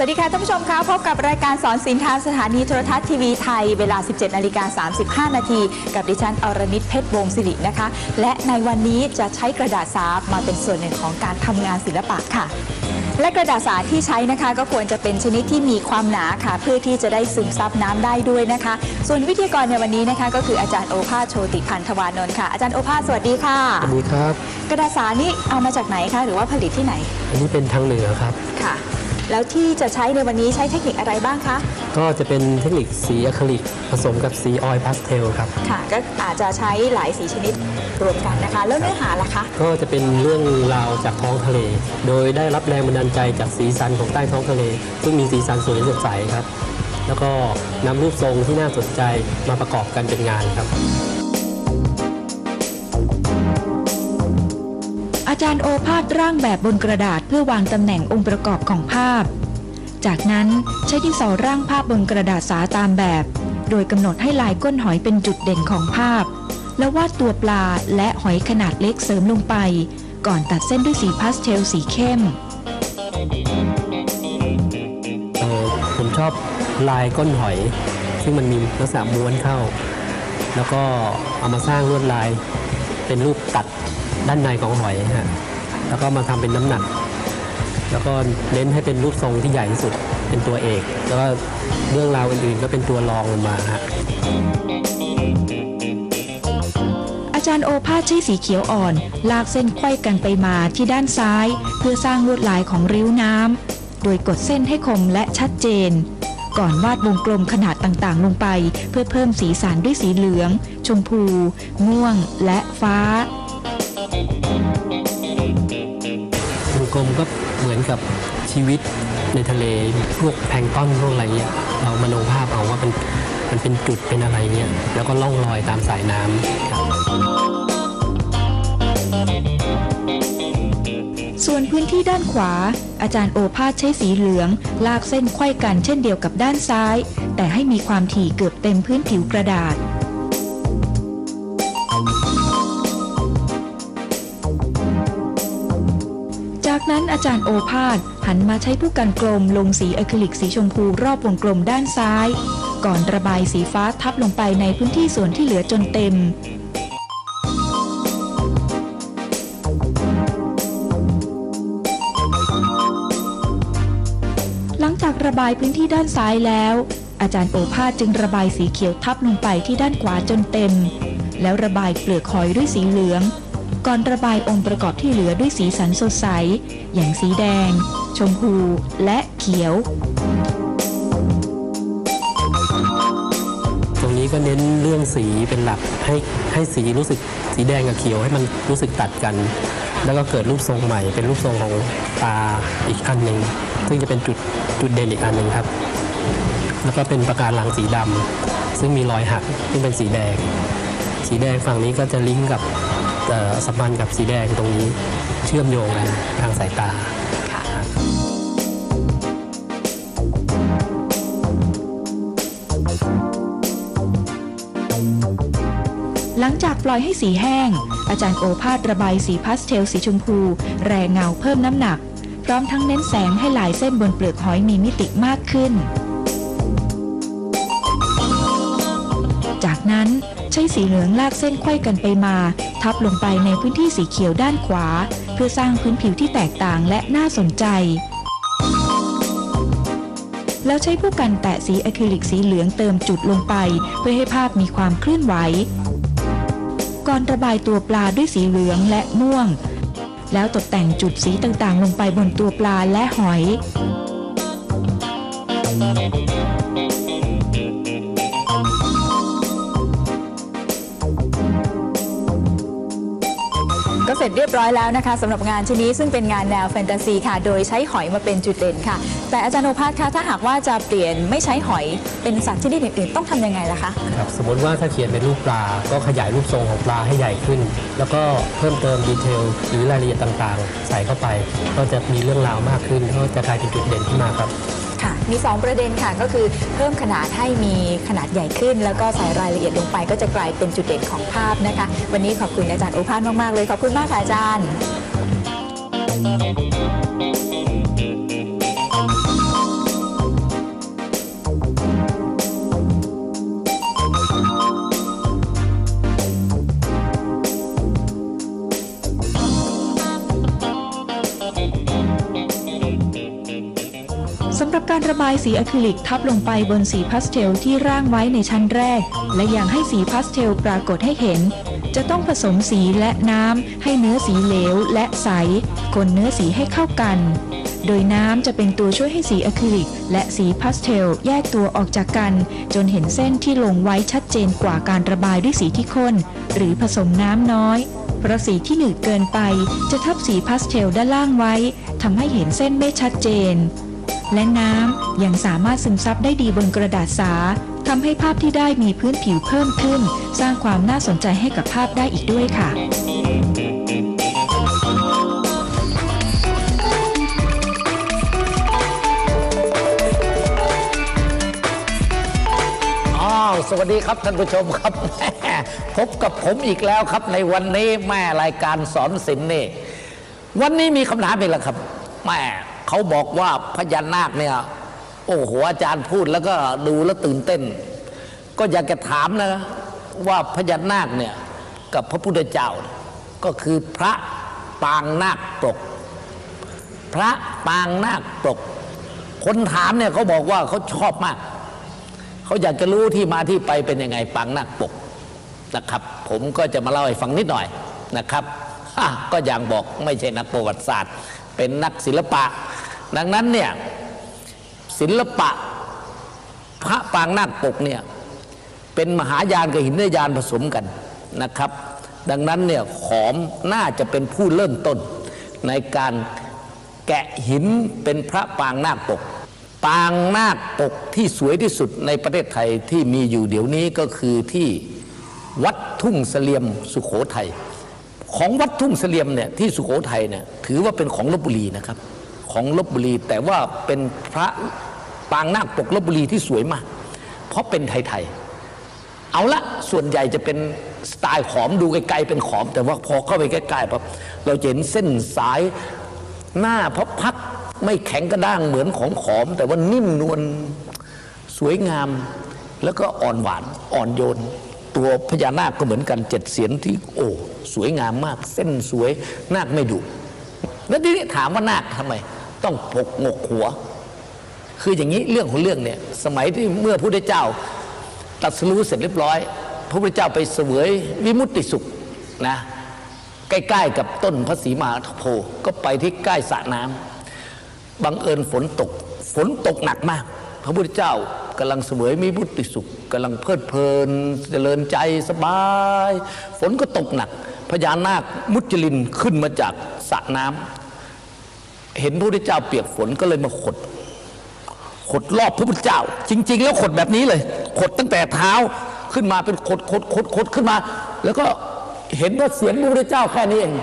สวัสดีค่ะท่านผู้ชมคะพบกับรายการสอนสินทางสถานีโทรทัศน์ทีวีไทย เวลา 17นาฬิกา35 นาที กับดิฉันอรณิตเพชรวงศ์สิรินะคะ และในวันนี้จะใช้กระดาษสาบมาเป็นส่วนหนึ่งของการทำงานศิลปะค่ะและกระดาษสาที่ใช้นะคะก็ควรจะเป็นชนิดที่มีความหนาค่ะ เพื่อที่จะได้ซึมซับน้ำได้ด้วยนะคะ ส่วนวิทยากรในวันนี้นะคะ ก็คืออาจารย์โอภาสโชติพันธวานนท์ค่ะ อาจารย์โอภาสสวัสดีค่ะสวัสดีครับ กระดาษสานี่เอามาจากไหนคะหรือว่าผลิตที่ไหน อันนี้เป็นทางเหนือครับค่ะ แล้วที่จะใช้ในวันนี้ใช้เทคนิคอะไรบ้างคะ ก็จะเป็นเทคนิคสีอะคริลิกผสมกับสีออยล์พาสเทลครับ ค่ะ ก็อาจจะใช้หลายสีชนิดรวมกันนะคะ แล้วเนื้อหาล่ะคะ ก็จะเป็นเรื่องราวจากท้องทะเล โดยได้รับแรงบันดาลใจจากสีสันของใต้ท้องทะเล ซึ่งมีสีสันสวยสดใสครับ แล้วก็นำรูปทรงที่น่าสนใจมาประกอบกันเป็นงานครับ จารย์โอภาสร่างแบบบนกระดาษเพื่อวางตำแหน่งองค์ประกอบของภาพ จากนั้นใช้ดินสอร่างภาพบนกระดาษสาตามแบบ โดยกำหนดให้ลายก้นหอยเป็นจุดเด่นของภาพ แล้ววาดตัวปลาและหอยขนาดเล็กเสริมลงไป ก่อนตัดเส้นด้วยสีพาสเทลสีเข้มเออผมชอบลายก้นหอย ซึ่งมันมีลักษณะม้วนเข้า แล้วก็เอามาสร้างลวดลายเป็นรูปตัด ด้านในของหอยฮะแล้วก็มาทำเป็นน้ำหนัก แล้วก็เน้นให้เป็นรูปทรงที่ใหญ่ที่สุดเป็นตัวเอก แล้วก็เรื่องราวอื่นๆก็เป็นตัวรองลงมาฮะอาจารย์โอภาสใช้สีเขียวอ่อน ลากเส้นไขว้กันไปมาที่ด้านซ้าย เพื่อสร้างลวดลายของริ้วน้ำโดยกดเส้นให้คมและชัดเจน ก่อนวาดวงกลมขนาดต่างๆ ลงไป เพื่อเพิ่มสีสันด้วยสีเหลือง ชมพู ม่วง และฟ้า วงกลมก็เหมือนกับชีวิตในทะเลพวกแพลงต้นพวกอะไรเงี้ยเรามโนภาพเอาว่ามันมันเป็นจุดเป็นอะไรเงี้ยแล้วก็ล่องลอยตามสายน้ำส่วนพื้นที่ด้านขวา อาจารย์โอภาสใช้สีเหลือง ลากเส้นไขว้กันเช่นเดียวกับด้านซ้าย แต่ให้มีความถี่เกือบเต็มพื้นผิวกระดาษ นั้นอาจารย์โอภาสหันมาใช้ผู้กันกลมลงสีอะคริลิกสีชมพูรอบวงกลมด้านซ้าย ก่อนระบายสีฟ้าทับลงไปในพื้นที่ส่วนที่เหลือจนเต็มหลังจากระบายพื้นที่ด้านซ้ายแล้ว อาจารย์โอภาสจึงระบายสีเขียวทับลงไปที่ด้านขวาจนเต็ม แล้วระบายเปลือกหอยด้วยสีเหลือง ก่อนระบายองค์ประกอบที่เหลือด้วยสีสันสดใส อย่างสีแดง ชมพู และเขียว ตรงนี้ก็เน้นเรื่องสีเป็นหลักให้ให้สีรู้สึกสีแดงกับเขียวให้มันรู้สึกตัดกัน แล้วก็เกิดรูปทรงใหม่เป็นรูปทรงของตาอีกอันหนึ่งซึ่งจะเป็นจุดจุดเด่นอีกอันหนึ่งครับ แล้วก็เป็นประการหลังสีดำซึ่งมีรอยหักซึ่งเป็นสีแดง สีแดงฝั่งนี้ก็จะลิงก์กับ สัมพันธ์กับสีแดงตรงนี้เชื่อมโยงกันทางสายตาหลังจากปล่อยให้สีแห้ง อาจารย์โอภาสระบายสีพาสเทลสีชมพู แรงเงาเพิ่มน้ำหนัก พร้อมทั้งเน้นแสงให้ลายเส้นบนเปลือกหอยมีมิติมากขึ้น จากนั้นใช้สีเหลืองลากเส้นไขว้กันไปมา ทับลงไปในพื้นที่สีเขียวด้านขวา เพื่อสร้างพื้นผิวที่แตกต่างและน่าสนใจ แล้วใช้ผู้กันแตะสีอะคริลิกสีเหลืองเติมจุดลงไป เพื่อให้ภาพมีความเคลื่อนไหว ก่อนระบายตัวปลาด้วยสีเหลืองและม่วง แล้วตกแต่งจุดสีต่างๆ ลงไปบนตัวปลาและหอยก็เร็จเรียบร้อยแล้วนะคะสำหรับงานชิ้นนี้ซึ่งเป็นงานแนวแฟนตาซีค่ะ โดยใช้หอยมาเป็นจุดเด่นค่ะ แต่อาจารย์โอภาสคะถ้าหากว่าจะเปลี่ยนไม่ใช้หอยเป็นสัตว์ชนิดอื่นๆต้องทำยังไงล่ะคะ ครับสมมติว่าถ้าเขียนเป็นรูปปลา ก็ขยายรูปทรงของปลาให้ใหญ่ขึ้น แล้วก็เพิ่มเติมดีเทลหรือรายละเอียดต่างๆ ใส่เข้าไป ก็จะมีเรื่องราวมากขึ้นก็จะกลายเป็นจุดเด่นขึ้นมาครับ มี 2 ประเด็นค่ะ ก็คือเพิ่มขนาดให้มีขนาดใหญ่ขึ้น แล้วก็ใส่รายละเอียดลงไป ก็จะกลายเป็นจุดเด่นของภาพนะคะ วันนี้ขอบคุณอาจารย์โอภาสมาก ๆ เลย ขอบคุณมากค่ะอาจารย์ ระบายสีอะคริลิกทับลงไปบนสีพาสเทลที่ร่างไว้ในชั้นแรก และยังให้สีพาสเทลปรากฏให้เห็น จะต้องผสมสีและน้ำให้เนื้อสีเหลวและใสคนเนื้อสีให้เข้ากัน โดยน้ำจะเป็นตัวช่วยให้สีอะคริลิก และสีพาสเทลแยกตัวออกจากกัน จนเห็นเส้นที่ลงไว้ชัดเจนกว่าการระบายด้วยสีที่ข้น หรือผสมน้ำน้อยเพราะสีที่หนืดเกินไปจะทับสีพาสเทลด้านล่างไว้ทำให้เห็นเส้นไม่ชัดเจน และน้ำยังสามารถซึมซับได้ดีบนกระดาษสาทำให้ภาพที่ได้มีพื้นผิวเพิ่มขึ้น สร้างความน่าสนใจให้กับภาพได้อีกด้วยค่ะอ้าวสวัสดีครับท่านผู้ชมครับแม่พบกับผมอีกแล้วครับ ในวันนี้แม่รายการสอนศิลป์นี่ วันนี้มีคำถามอีกแล้วครับแม่ เขาบอกว่าพญานาคเนี่ย โอ้โหอาจารย์พูดแล้วก็ดูแล้วตื่นเต้น ก็อยากจะถามนะว่าพญานาคเนี่ยกับพระพุทธเจ้า ก็คือพระปางนาคปก พระปางนาคปก คนถามเนี่ยเขาบอกว่าเขาชอบมาก เขาอยากจะรู้ที่มาที่ไปเป็นยังไงปางนาคปกนะครับ ผมก็จะมาเล่าให้ฟังนิดหน่อยนะครับก็อย่างบอกไม่ใช่นักประวัติศาสตร์ เป็นนักศิลปะ ดังนั้นเนี่ยศิลปะพระปางนาคปกเนี่ยเป็นมหายานกับหินเนยานผสมกันนะครับ ดังนั้นเนี่ยขอมน่าจะเป็นผู้เริ่มต้น ในการแกะหินเป็นพระปางนาคปก ปางนาคปกที่สวยที่สุดในประเทศไทยที่มีอยู่เดี๋ยวนี้ก็คือที่วัดทุ่งเสลียมสุขโขทัย ของวัดทุ่งเสลียมเนี่ยที่สุโขทัยเนี่ยถือว่าเป็นของลบบุรีนะครับ ของลบบุรีแต่ว่าเป็นพระปางนาคปกลบบุรีที่สวยมาก เพราะเป็นไทยๆเอาละส่วนใหญ่จะเป็นสไตล์ขอมดูไกลๆเป็นขอม แต่ว่าพอเข้าไปใกล้ๆปั๊บเราเห็นเส้นสายหน้าพระพักไม่แข็งกระด้างเหมือนของขอม แต่ว่านิ่มนวลสวยงามแล้วก็อ่อนหวานอ่อนโยน ตัวพญานาคก็เหมือนกันเจ็ดเสียนที่โอ้สวยงามมาก เส้นสวยนาคไม่ดุแล้วทีนี้ถามว่านาคทำไม ต้องปกงกหัว คืออย่างนี้เรื่องของเรื่องเนี่ยสมัยที่เมื่อพระพุทธเจ้าตรัสรู้เสร็จเรียบร้อย พระพุทธเจ้าไปเสวยวิมุตติสุขนะใกล้ๆกับต้นพระศรีมหาโพธิ์ก็ไปที่ใกล้สระน้ำบังเอิญฝนตก ฝนตกหนักมาก พระพุทธเจ้ากำลังเสวยวิมุติสุขกำลังเพลิดเพลินเจริญใจสบาย ฝนก็ตกหนักพญานาคมุจลินขึ้นมาจากสระน้ำเห็นพระพุทธเจ้าเปียกฝนก็เลยมาขด ขดรอบพระพุทธเจ้า จริง ๆ แล้วขดแบบนี้เลย ขดตั้งแต่เท้าขึ้นมาเป็นขดขดขดขดขึ้นมา แล้วก็เห็นว่าเสียงพระพุทธเจ้าแค่นี้เอง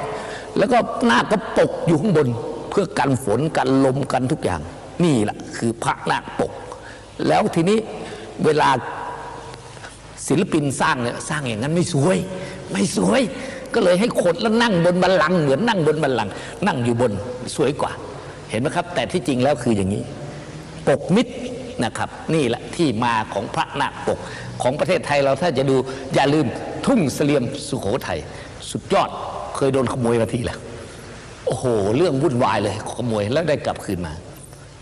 แล้วก็หน้าคก็ปกอยู่ข้างบน เพื่อกันฝนกันลมกันทุกอย่าง นี่แหละคือพระนาคปก แล้วทีนี้เวลาศิลปินสร้างเนี่ยสร้างอย่างนั้นไม่สวย ไม่สวย ก็เลยให้ขดแล้วนั่งบนบัลลังก์เหมือนนั่งบนบัลลังก์นั่งอยู่บนสวยกว่า เห็นไหมครับ แต่ที่จริงแล้วคืออย่างนี้ ปกมิดนะครับ นี่แหละที่มาของพระนาคปกของประเทศไทยเราถ้าจะดูอย่าลืมทุ่งเสลียมสุโขทัยสุดยอดเคยโดนขโมยมาทีแล้วโอ้โห เรื่องวุ่นวายเลยขโมยแล้วได้กลับคืนมา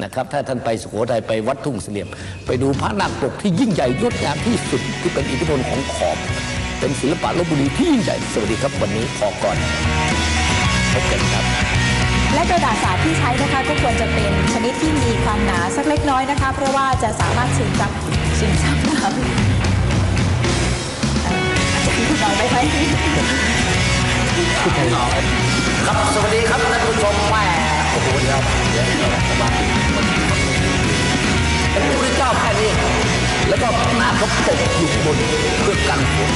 นะครับถ้าท่านไปสุโขทัยไปวัดทุ่งเสลียม ไปดูพระนาคปกที่ยิ่งใหญ่งดงามที่สุดที่เป็นอิทธิพลของขอมเป็นศิลปะลบบุรีที่ยิ่งใหญ่สวัสดีครับวันนี้พอก่อนพบกันครับและกระดาษสาที่ใช้นะคะก็ควรจะเป็นชนิดที่มีความหนาสักเล็กน้อยนะคะ เพราะว่าจะสามารถซึมซับซึมซับน้ำเอ่ออาจจะพูดน้อยไปไหมครับสวัสดีครับท่านผู้ชมแม่ โอ้โหครับเดี๋ยวเราสบายเป็นพระพุทธเจ้าแค่นี้แล้วก็หน้าเขาปกอยู่บนเพื่อกันฝน